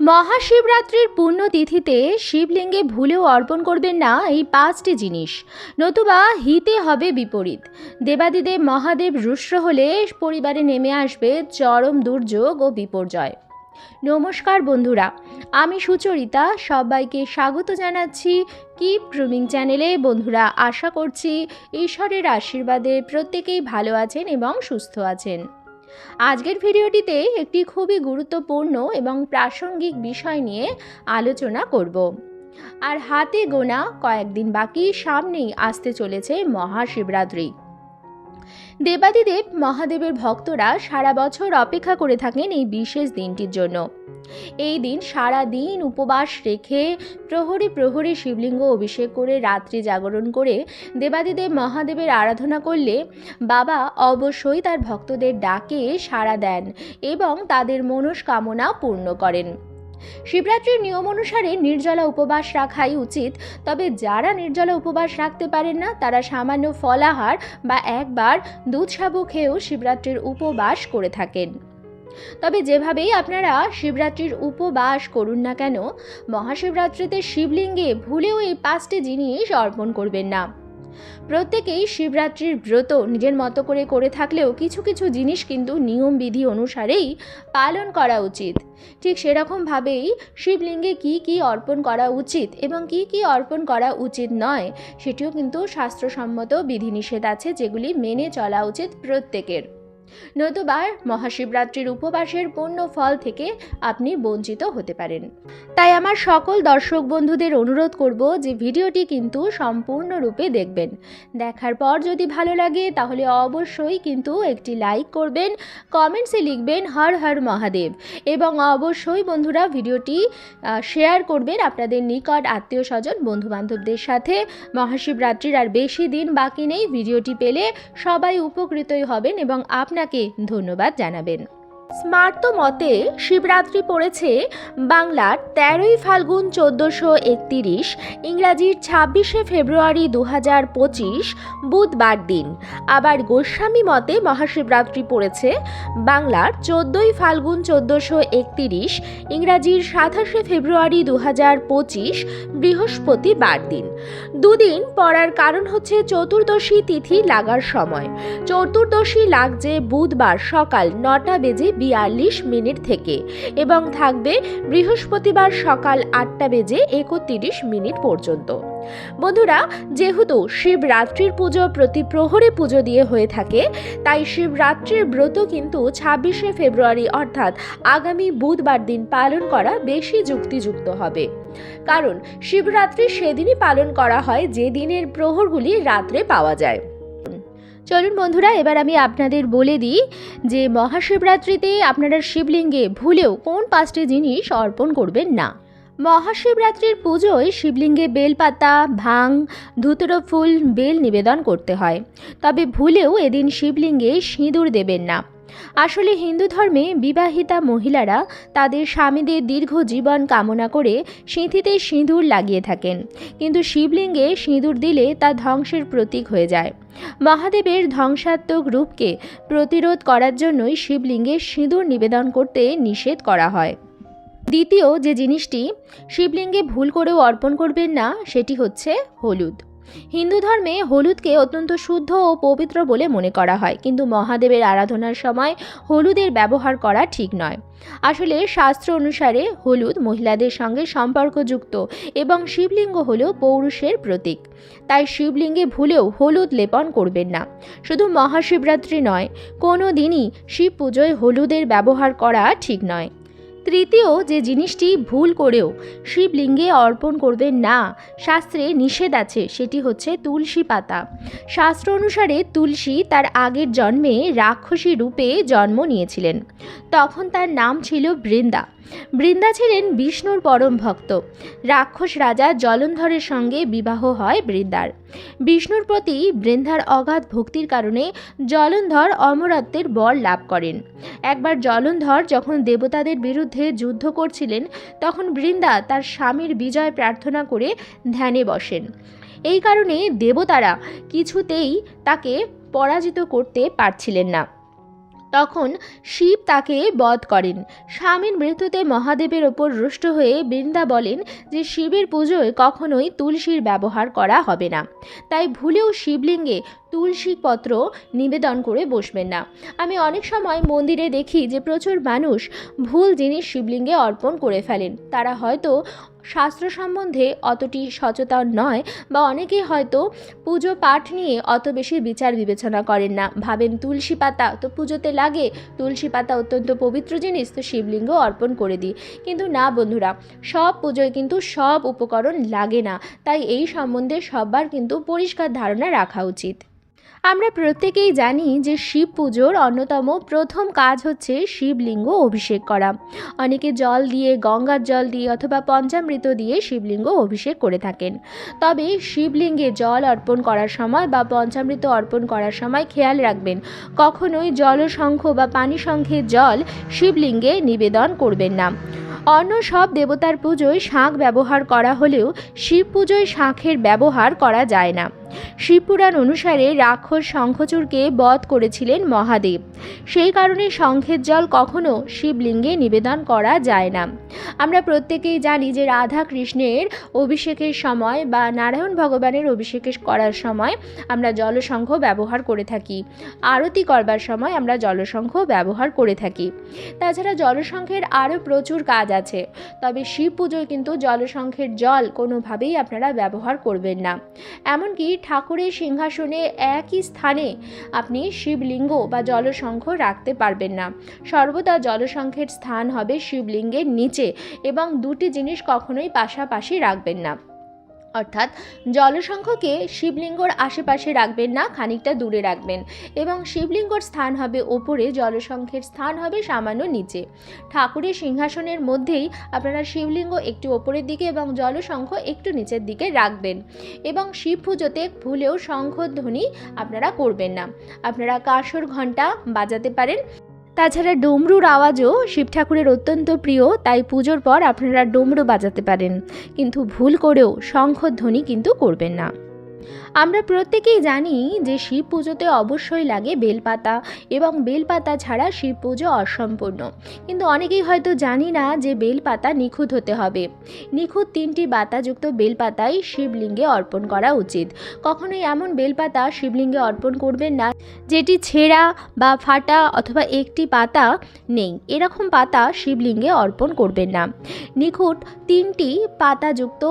মহাশিবরাত্রির পুণ্যতিথিতে শিবলিঙ্গে ভুলেও অর্পণ করবেন না এই পাঁচটি জিনিস। নতুবা হিতে হবে বিপরীত। দেবাদিদেব মহাদেব রুষ্ট হলে পরিবারে নেমে আসবে চরম দুর্যোগ ও বিপর্যয়। নমস্কার বন্ধুরা, আমি সুচরিতা, সবাইকে স্বাগত জানাচ্ছি কিপ গ্রুমিং চ্যানেলে। বন্ধুরা, আশা করছি ঈশ্বরের আশীর্বাদে প্রত্যেকেই ভালো আছেন এবং সুস্থ আছেন। আজকের ভিডিওটিতে একটি খুবই গুরুত্বপূর্ণ এবং প্রাসঙ্গিক বিষয় নিয়ে আলোচনা করব। আর হাতে গোনা কয়েকদিন বাকি সামনেই আসতে চলেছে মহাশিবরাত্রি। দেবাদিদেব মহাদেবের ভক্তরা সারা বছর অপেক্ষা করে থাকেন এই বিশেষ দিনটির জন্য। এই দিন সারা দিন উপবাস রেখে প্রহরী প্রহরী শিবলিঙ্গ অভিষেক করে রাত্রি জাগরণ করে দেবাদিদেব মহাদেবের আরাধনা করলে বাবা অবশ্যই তার ভক্তদের ডাকে সাড়া দেন এবং তাদের মনস্কামনা পূর্ণ করেন। শিবরাত্রির নিয়ম অনুসারে নির্জলা উপবাস রাখাই উচিত, তবে যারা নির্জলা উপবাস রাখতে পারেন না, তারা সামান্য ফলাহার বা একবার দুধ সাবু খেয়েও শিবরাত্রির উপবাস করে থাকেন। তবে যেভাবেই আপনারা শিবরাত্রির উপবাস করুন না কেন, মহাশিবরাত্রিতে শিবলিঙ্গে ভুলেও এই পাঁচটি জিনিস অর্পণ করবেন না। প্রত্যেকেই শিবরাত্রির ব্রত নিজের মতো করে করে থাকলেও কিছু কিছু জিনিস কিন্তু নিয়মবিধি অনুসারেই পালন করা উচিত। ঠিক সেরকমভাবেই শিবলিঙ্গে কি কি অর্পণ করা উচিত এবং কি কি অর্পণ করা উচিত নয়, সেটিও কিন্তু শাস্ত্রসম্মত বিধিনিষেধ আছে যেগুলি মেনে চলা উচিত প্রত্যেকের। নতুবা মহাশিবরাত্রির উপবাসের পূর্ণ ফল থেকে আপনি বঞ্চিত হতে পারেন। তাই আমার সকল দর্শক বন্ধুদের অনুরোধ করব যে ভিডিওটি কিন্তু সম্পূর্ণরূপে দেখবেন। দেখার পর যদি ভালো লাগে তাহলে অবশ্যই কিন্তু একটি লাইক করবেন, কমেন্টসে লিখবেন হর হর মহাদেব এবং অবশ্যই বন্ধুরা ভিডিওটি শেয়ার করবেন আপনাদের নিকট আত্মীয় স্বজন, বন্ধুবান্ধবদের সাথে। মহাশিবরাত্রির আর বেশি দিন বাকি নেই, ভিডিওটি পেলে সবাই উপকৃতই হবেন এবং আপনাকে ধন্যবাদ জানাবেন। স্মার্ত মতে শিবরাত্রি পড়েছে বাংলার তেরোই ফাল্গুন চোদ্দোশো একতিরিশ, ইংরাজির ছাব্বিশে ফেব্রুয়ারি দু হাজার পঁচিশ, বুধবার দিন। আবার গোস্বামী মতে মহাশিবরাত্রি পড়েছে বাংলার চোদ্দোই ফাল্গুন চোদ্দোশো একতিরিশ, ইংরাজির সাতাশে ফেব্রুয়ারি দু হাজার পঁচিশ, বৃহস্পতিবার দিন। দুদিন পড়ার কারণ হচ্ছে চতুর্দশী তিথি লাগার সময়। চতুর্দশী লাগছে বুধবার সকাল নটা বেজে বিয়াল্লিশ মিনিট থেকে এবং থাকবে বৃহস্পতিবার সকাল আটটা বেজে একত্রিশ মিনিট পর্যন্ত। বন্ধুরা, যেহেতু শিবরাত্রির পুজো প্রতি প্রহরে পুজো দিয়ে হয়ে থাকে, তাই শিবরাত্রির ব্রত কিন্তু ছাব্বিশে ফেব্রুয়ারি অর্থাৎ আগামী বুধবার দিন পালন করা বেশি যুক্তিযুক্ত হবে। কারণ, শিবরাত্রি সেদিনই পালন করা হয় যে দিনের প্রহরগুলি রাত্রে পাওয়া যায়। চলুন বন্ধুরা, এবার আমি আপনাদের বলে দিই যে মহাশিবরাত্রিতে আপনারা শিবলিঙ্গে ভুলেও কোন পাঁচটি জিনিস অর্পণ করবেন না। মহাশিবরাত্রির পুজোয় শিবলিঙ্গে বেলপাতা, ভাং ধুতরো ফুল, বেল নিবেদন করতে হয়। তবে ভুলেও এদিন শিবলিঙ্গে সিঁদুর দেবেন না। আসলে হিন্দু ধর্মে বিবাহিতা মহিলারা তাদের স্বামীদের দীর্ঘ জীবন কামনা করে সিঁথিতে সিঁদুর লাগিয়ে থাকেন। কিন্তু শিবলিঙ্গে সিঁদুর দিলে তা ধ্বংসের প্রতীক হয়ে যায়। মহাদেবের ধ্বংসাত্মক রূপকে প্রতিরোধ করার জন্যই শিবলিঙ্গে সিঁদুর নিবেদন করতে নিষেধ করা হয়। দ্বিতীয় যে জিনিসটি, শিবলিঙ্গে ভুল করেও অর্পণ করবেন না, সেটি হচ্ছে হলুদ। হিন্দু ধর্মে হলুদকে অত্যন্ত শুদ্ধ ও পবিত্র বলে মনে করা হয়, কিন্তু মহাদেবের আরাধনার সময় হলুদের ব্যবহার করা ঠিক নয়। আসলে শাস্ত্র অনুসারে হলুদ মহিলাদের সঙ্গে সম্পর্কযুক্ত এবং শিবলিঙ্গ হল পৌরুষের প্রতীক। তাই শিবলিঙ্গে ভুলেও হলুদ লেপন করবেন না। শুধু মহাশিবরাত্রি নয় কোনো দিনই শিব পুজোয় হলুদের ব্যবহার করা ঠিক নয়। তৃতীয় যে জিনিসটি ভুল করেও শিবলিঙ্গে অর্পণ করবেন না, শাস্ত্রে নিষেধ আছে, সেটি হচ্ছে তুলসী পাতা। শাস্ত্র অনুসারে তুলসী তার আগের জন্মে রাক্ষসী রূপে জন্ম নিয়েছিলেন। তখন তার নাম ছিল বৃন্দা। বৃন্দা ছিলেন বিষ্ণুর পরম ভক্ত। রাক্ষস রাজা জলন্ধরের সঙ্গে বিবাহ হয় বৃন্দার। বিষ্ণুর প্রতি বৃন্দার অগাধ ভক্তির কারণে জলন্ধর অমরত্বের বর লাভ করেন। একবার জলন্ধর যখন দেবতাদের বিরুদ্ধে যুদ্ধ করছিলেন, তখন বৃন্দা তার স্বামীর বিজয় প্রার্থনা করে ধ্যানে বসেন। এই কারণে দেবতারা কিছুতেই তাকে পরাজিত করতে পারছিলেন না। তখন শিব তাকে বধ করেন। স্বামীর মৃত্যুতে মহাদেবের ওপর রুষ্ট হয়ে বৃন্দা বলেন যে শিবের পুজোয় কখনোই তুলসীর ব্যবহার করা হবে না। তাই ভুলেও শিবলিঙ্গে তুলসী পত্র নিবেদন করে বসবেন না। আমি অনেক সময় মন্দিরে দেখি যে প্রচুর মানুষ ভুল জিনিস শিবলিঙ্গে অর্পণ করে ফেলেন। তারা হয়তো শাস্ত্র সম্বন্ধে অতটি সচেতন নয় বা অনেকেই হয়তো পুজো পাঠ নিয়ে অত বেশি বিচার বিবেচনা করেন না। ভাবেন তুলসী পাতা তো পুজোতে লাগে, তুলসী পাতা অত্যন্ত পবিত্র জিনিস, তো শিবলিঙ্গ অর্পণ করে দিই। কিন্তু না বন্ধুরা, সব পুজোয় কিন্তু সব উপকরণ লাগে না। তাই এই সম্বন্ধে সবার কিন্তু পরিষ্কার ধারণা রাখা উচিত। আমরা প্রত্যেকেই জানি যে শিব পুজোর অন্যতম প্রথম কাজ হচ্ছে শিবলিঙ্গ অভিষেক করা। অনেকে জল দিয়ে, গঙ্গার জল দিয়ে অথবা পঞ্চামৃত দিয়ে শিবলিঙ্গ অভিষেক করে থাকেন। তবে শিবলিঙ্গে জল অর্পণ করার সময় বা পঞ্চামৃত অর্পণ করার সময় খেয়াল রাখবেন, কখনোই জলশঙ্খ বা পানি জল শিবলিঙ্গে নিবেদন করবেন না। অন্য সব দেবতার পুজোয় শাঁখ ব্যবহার করা হলেও শিব পুজোয় শাঁখের ব্যবহার করা যায় না। শিবপুরাণ অনুসারে রাক্ষস শঙ্খচূড়কে বধ করেছিলেন মহাদেব। সেই কারণে শঙ্খের জল কখনো শিবলিঙ্গে নিবেদন করা যায় না। আমরা প্রত্যেকেই জানি যে রাধা কৃষ্ণের অভিষেকের সময় বা নারায়ণ ভগবানের অভিষেকের করার সময় আমরা জলশঙ্খ ব্যবহার করে থাকি। আরতি করবার সময় আমরা জলসংঘ ব্যবহার করে থাকি। তাছাড়া জলশঙ্খের আরও প্রচুর কাজ আছে। তবে শিব পুজোয় কিন্তু জলশঙ্খের জল কোনোভাবেই আপনারা ব্যবহার করবেন না। এমনকি ঠাকুরের সিংহাসনে একই স্থানে আপনি শিবলিঙ্গ বা জলসংঘ রাখতে পারবেন না। সর্বদা জলসংঘের স্থান হবে শিবলিঙ্গের নিচে এবং দুটি জিনিস কখনোই পাশাপাশি রাখবেন না। অর্থাৎ জলসংখ্যকে শিবলিঙ্গর আশেপাশে রাখবেন না, খানিকটা দূরে রাখবেন এবং শিবলিঙ্গর স্থান হবে ওপরে, জলসংখ্যের স্থান হবে সামান্য নিচে। ঠাকুরের সিংহাসনের মধ্যেই আপনারা শিবলিঙ্গ একটু ওপরের দিকে এবং জলসংখ্য একটু নিচের দিকে রাখবেন এবং শিব পুজোতে ভুলেও শঙ্খধ্বনি আপনারা করবেন না। আপনারা কাঁসর ঘণ্টা বাজাতে পারেন। তাছাড়া ডমরুর আওয়াজও শিব ঠাকুরের অত্যন্ত প্রিয়, তাই পুজোর পর আপনারা ডমরু বাজাতে পারেন। কিন্তু ভুল করেও শঙ্খ ধ্বনি কিন্তু করবেন না। আমরা প্রত্যেকেই জানি যে শিব পুজোতে অবশ্যই লাগে বেলপাতা এবং বেলপাতা ছাড়া শিব পুজো অসম্পূর্ণ। কিন্তু অনেকেই হয়তো জানি না যে বেলপাতা নিখুঁত হতে হবে। নিখুঁত তিনটি বাতাযুক্ত বেলপাতাই শিবলিঙ্গে অর্পণ করা উচিত। কখনোই এমন বেলপাতা শিবলিঙ্গে অর্পণ করবেন না যেটি ছেঁড়া বা ফাটা অথবা একটি পাতা নেই। এরকম পাতা শিবলিঙ্গে অর্পণ করবেন না। নিখুঁত তিনটি পাতাযুক্ত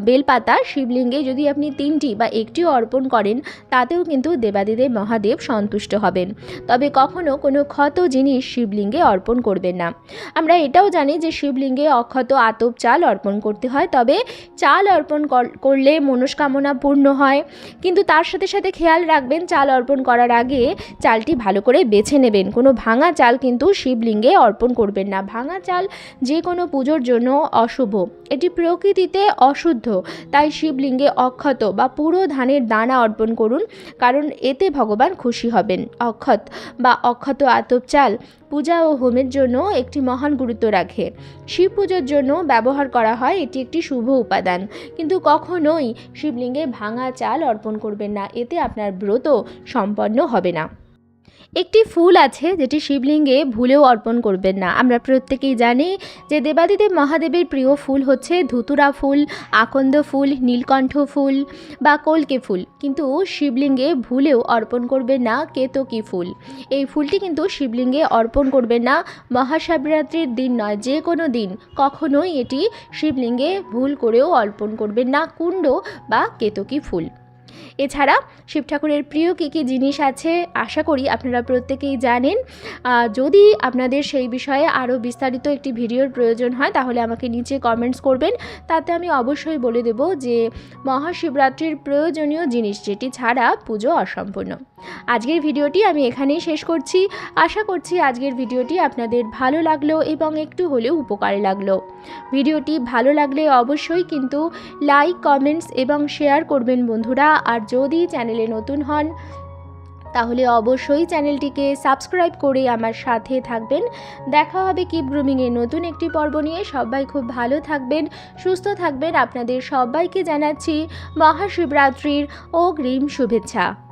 বেলপাতা, শিবলিঙ্গে যদি আপনি তিনটি বা একটিও অর্পণ করেন, তাতেও কিন্তু দেবাদিদেব মহাদেব সন্তুষ্ট হবেন। তবে কখনো কোনো ক্ষত জিনিস শিবলিঙ্গে অর্পণ করবেন না। আমরা এটাও জানি যে শিবলিঙ্গে অক্ষত আতপ চাল অর্পণ করতে হয়, তবে চাল অর্পণ কর- করলে মনস্কামনা পূর্ণ হয়। কিন্তু তার সাথে সাথে খেয়াল রাখবেন, চাল অর্পণ করার আগে চালটি ভালো করে বেছে নেবেন। কোনো ভাঙা চাল কিন্তু শিবলিঙ্গে অর্পণ করবেন না। ভাঙা চাল যে কোনো পুজোর জন্য অশুভ। এটি প্রকৃতিতে অশুদ্ধ। তাই শিবলিঙ্গে অক্ষত বা পুরো ধানের দানা অর্পণ করুন, কারণ এতে ভগবান খুশি হবেন। অক্ষত বা অক্ষত আতপ চাল পূজা ও হোমের জন্য একটি মহান গুরুত্ব রাখে। শিব পুজোর জন্য ব্যবহার করা হয়, এটি একটি শুভ উপাদান। কিন্তু কখনোই শিবলিঙ্গে ভাঙা চাল অর্পণ করবেন না, এতে আপনার ব্রত সম্পন্ন হবে না। একটি ফুল আছে যেটি শিবলিঙ্গে ভুলেও অর্পণ করবেন না। আমরা প্রত্যেকেই জানি যে দেবাদিদেব মহাদেবের প্রিয় ফুল হচ্ছে ধুতুরা ফুল, আকন্দ ফুল, নীলকণ্ঠ ফুল বা কলকে ফুল। কিন্তু শিবলিঙ্গে ভুলেও অর্পণ করবেন না কেতকী ফুল। এই ফুলটি কিন্তু শিবলিঙ্গে অর্পণ করবেন না মহাশিবরাত্রির দিন নয়, যে কোনো দিন। কখনোই এটি শিবলিঙ্গে ভুল করেও অর্পণ করবেন না কুণ্ড বা কেতকী ফুল। এছাড়া শিব ঠাকুরের প্রিয় কী কী জিনিস আছে, আশা করি আপনারা প্রত্যেকেই জানেন। যদি আপনাদের সেই বিষয়ে আরও বিস্তারিত একটি ভিডিওর প্রয়োজন হয়, তাহলে আমাকে নিচে কমেন্টস করবেন। তাতে আমি অবশ্যই বলে দেব যে, মহাশিবরাত্রির প্রয়োজনীয় জিনিস যেটি ছাড়া পুজো অসম্পূর্ণ। আজকের ভিডিওটি আমি এখানেই শেষ করছি। আশা করছি আজকের ভিডিওটি আপনাদের ভালো লাগল এবং একটু হলেও উপকারে লাগল। ভিডিওটি ভালো লাগলে অবশ্যই কিন্তু লাইক কমেন্টস এবং শেয়ার করবেন বন্ধুরা। আর যদি চ্যানেলে নতুন হন, তাহলে অবশ্যই চ্যানেলটিকে সাবস্ক্রাইব করে আমার সাথে থাকবেন। দেখা হবে কিপ গ্রুমিংয়ের নতুন একটি পর্ব নিয়ে। সবাই খুব ভালো থাকবেন, সুস্থ থাকবেন। আপনাদের সবাইকে জানাচ্ছি মহাশিবরাত্রির অগ্রিম শুভেচ্ছা।